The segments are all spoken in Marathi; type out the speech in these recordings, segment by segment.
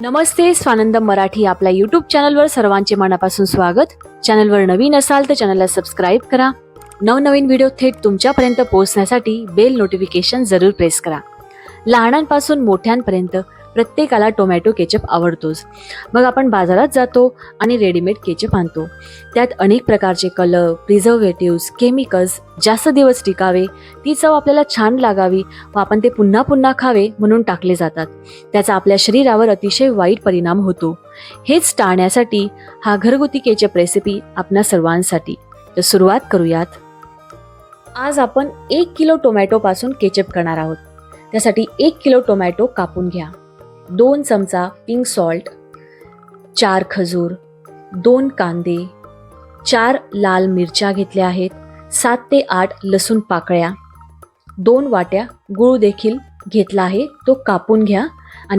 नमस्ते स्वानंद मराठी आपल्या यूट्यूब चॅनलवर सर्वांचे मनापासून स्वागत. चॅनलवर नवीन असाल तर चॅनलला सबस्क्राईब करा. नवनवीन व्हिडिओ थेट तुमच्यापर्यंत पोहोचण्यासाठी बेल नोटिफिकेशन जरूर प्रेस करा. लहानांपासून मोठ्यांपर्यंत प्रत्येकाला टोमॅटो केचप आवडतोच. मग आपण बाजारात जातो आणि रेडीमेड केचप आणतो. त्यात अनेक प्रकारचे कलर प्रिझर्वेटिव्स केमिकल्स जास्त दिवस टिकावे ती चव आपल्याला छान लागावी व आपण ते पुन्हा पुन्हा खावे म्हणून टाकले जातात. त्याचा आपल्या शरीरावर अतिशय वाईट परिणाम होतो. हेच टाळण्यासाठी हा घरगुती केचप रेसिपी आपणा सर्वांसाठी. तर सुरुवात करूयात. आज आपण एक किलो टोमॅटोपासून केचप करणार आहोत. त्यासाठी एक किलो टोमॅटो कापून घ्या. दोन चमचा पिंक सॉल्ट चार खजूर दोन कांदे चार लाल मिरच्या घेतल्या आहेत सात ते आठ लसूण पाकळ्या. दोन वाट्या गूळ देखील घेतला आहे तो कापून घ्या आणि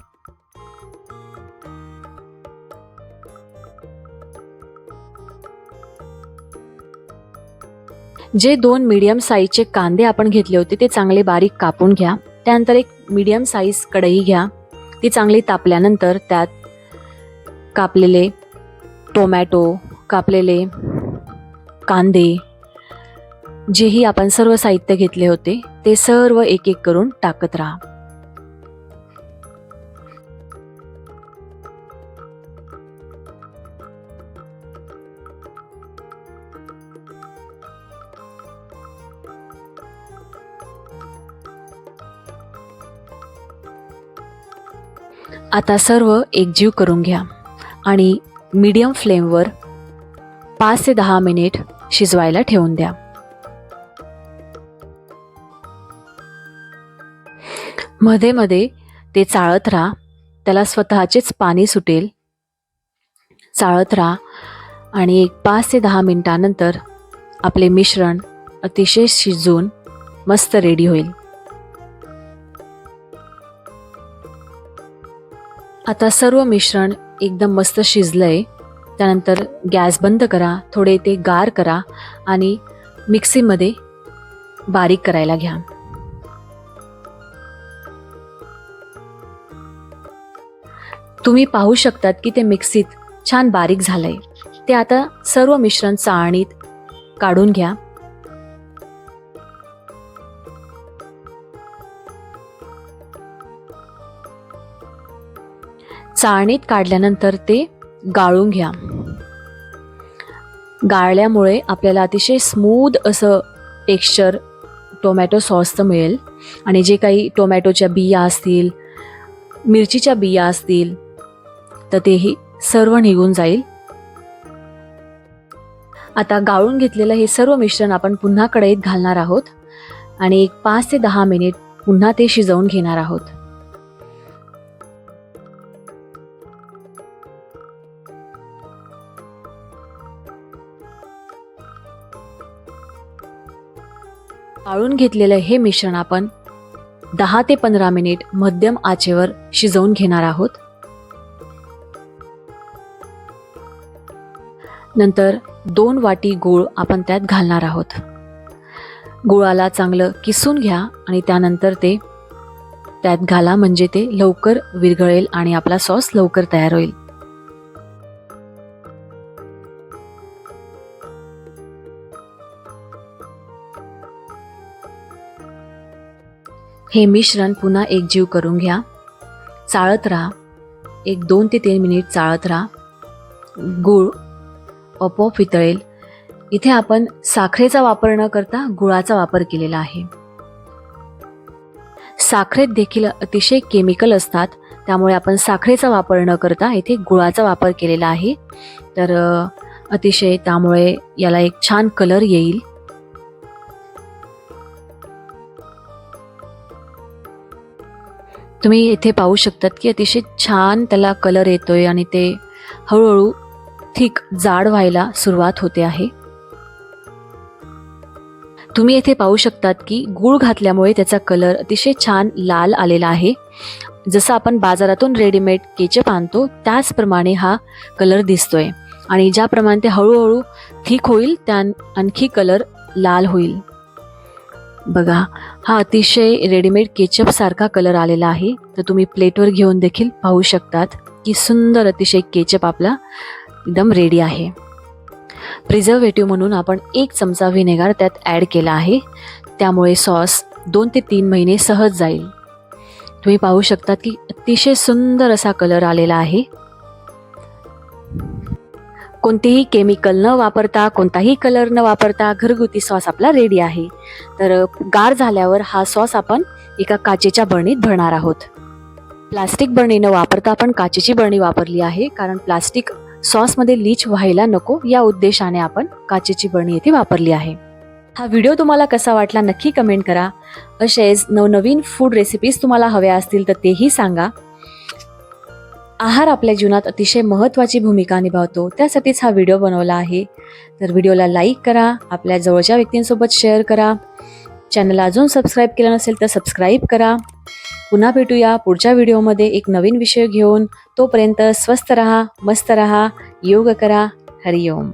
जे दोन मीडियम साईजचे कांदे आपण घेतले होते ते चांगले बारीक कापून घ्या. त्यानंतर एक मीडियम साईज कढई घ्या. ती चांगली तापल्यानंतर त्यात कापलेले टोमॅटो कापलेले कांदे जेही आपण सर्व साहित्य घेतले होते ते सर्व एक एक करून टाकत राहा. आता सर्व एकजीव करून घ्या आणि मीडियम फ्लेमवर पाच ते दहा मिनिट शिजवायला ठेवून द्या. मध्ये मध्ये ते चाळत राहा. त्याला स्वतःचेच पाणी सुटेल. चाळत राहा आणि एक पाच ते दहा मिनटानंतर आपले मिश्रण अतिशय शिजून मस्त रेडी होईल. आता सर्व मिश्रण एकदम मस्त शिजलंय. त्यानंतर गॅस बंद करा थोडे ते गार करा आणि मिक्सीमध्ये बारीक करायला घ्या. तुम्ही पाहू शकतात की ते मिक्सीत छान बारीक झालंय. ते आता सर्व मिश्रण चाळणीत काढून घ्या. चाळणीत काढल्यानंतर ते गाळून घ्या. गाळल्यामुळे आपल्याला अतिशय स्मूद असं टेक्स्चर टोमॅटो सॉसचं मिळेल. आणि जे काही टोमॅटोच्या बिया असतील मिरचीच्या बिया असतील तर तेही सर्व निघून जाईल. आता गाळून घेतलेलं हे सर्व मिश्रण आपण पुन्हा कढईत घालणार आहोत. आणि एक पाच ते दहा मिनिट पुन्हा ते शिजवून घेणार आहोत. गाळून घेतलेलं हे मिश्रण आपण दहा ते पंधरा मिनिट मध्यम आचेवर शिजवून घेणार आहोत. नंतर दोन वाटी गूळ आपण त्यात घालणार आहोत. गुळाला चांगलं किसून घ्या आणि त्यानंतर ते त्यात घाला म्हणजे ते लवकर विरघळेल आणि आपला सॉस लवकर तयार होईल. हे मिश्रण पुन्हा एकजीव करून घ्या. चाळत राहा. एक दोन ते तीन मिनिट चाळत राहा. गूळ आपोआप वितळेल. इथे आपण साखरेचा वापर न करता गुळाचा वापर केलेला आहे. साखरेत देखील अतिशय केमिकल असतात त्यामुळे आपण साखरेचा वापर न करता इथे गुळाचा वापर केलेला आहे. तर अतिशय त्यामुळे याला एक छान कलर येईल. तुम्ही इथे पाहू शकतात की अतिशय छान त्याला कलर येतोय आणि ते हळूहळू थिक जाड व्हायला सुरुवात होते आहे. तुम्ही येथे पाहू शकतात की गूळ घातल्यामुळे त्याचा कलर अतिशय छान लाल आलेला आहे. जसं आपण बाजारातून रेडीमेड केचप आणतो त्याचप्रमाणे हा कलर दिसतोय. आणि ज्याप्रमाणे ते हळूहळू थिक होईल त्या आणखी कलर लाल होईल. बघा हा अतिशय रेडीमेड केचपसारखा कलर आलेला आहे. तर तुम्ही प्लेटवर घेऊन देखील पाहू शकतात की सुंदर अतिशय केचप आपला एकदम रेडी आहे. प्रिझर्वेटिव्ह म्हणून आपण एक चमचा व्हिनेगार त्यात ॲड केला आहे. त्यामुळे सॉस दोन ते तीन महिने सहज जाईल. तुम्ही पाहू शकता की अतिशय सुंदर असा कलर आलेला आहे. कोणतेही केमिकल न वापरता कोणताही कलर न वापरता घरगुती सॉस आपला रेडी आहे. तर गार झाल्यावर हा सॉस आपण एका काचेच्या बरणीत भरणार आहोत. प्लास्टिक बरणी न वापरता आपण काचेची बरणी वापरली आहे कारण प्लास्टिक सॉसमध्ये लीच व्हायला नको या उद्देशाने आपण काचेची बरणी येथे वापरली आहे. हा व्हिडिओ तुम्हाला कसा वाटला नक्की कमेंट करा. असेच नवनवीन फूड रेसिपीज तुम्हाला हव्या असतील तर तेही सांगा. आहार आपल्या जीवनात अतिशय महत्त्वाची भूमिका निभावतो. त्यासाठीच हा व्हिडिओ बनवला आहे. तर व्हिडिओला लाईक करा आपल्या जवळच्या व्यक्तींसोबत शेअर करा. चॅनल अजून सबस्क्राईब केलं नसेल तर सबस्क्राईब करा. पुन्हा भेटूया पुढच्या व्हिडिओमध्ये एक नवीन विषय घेऊन. तोपर्यंत स्वस्थ रहा मस्त रहा योग करा. हरिओम.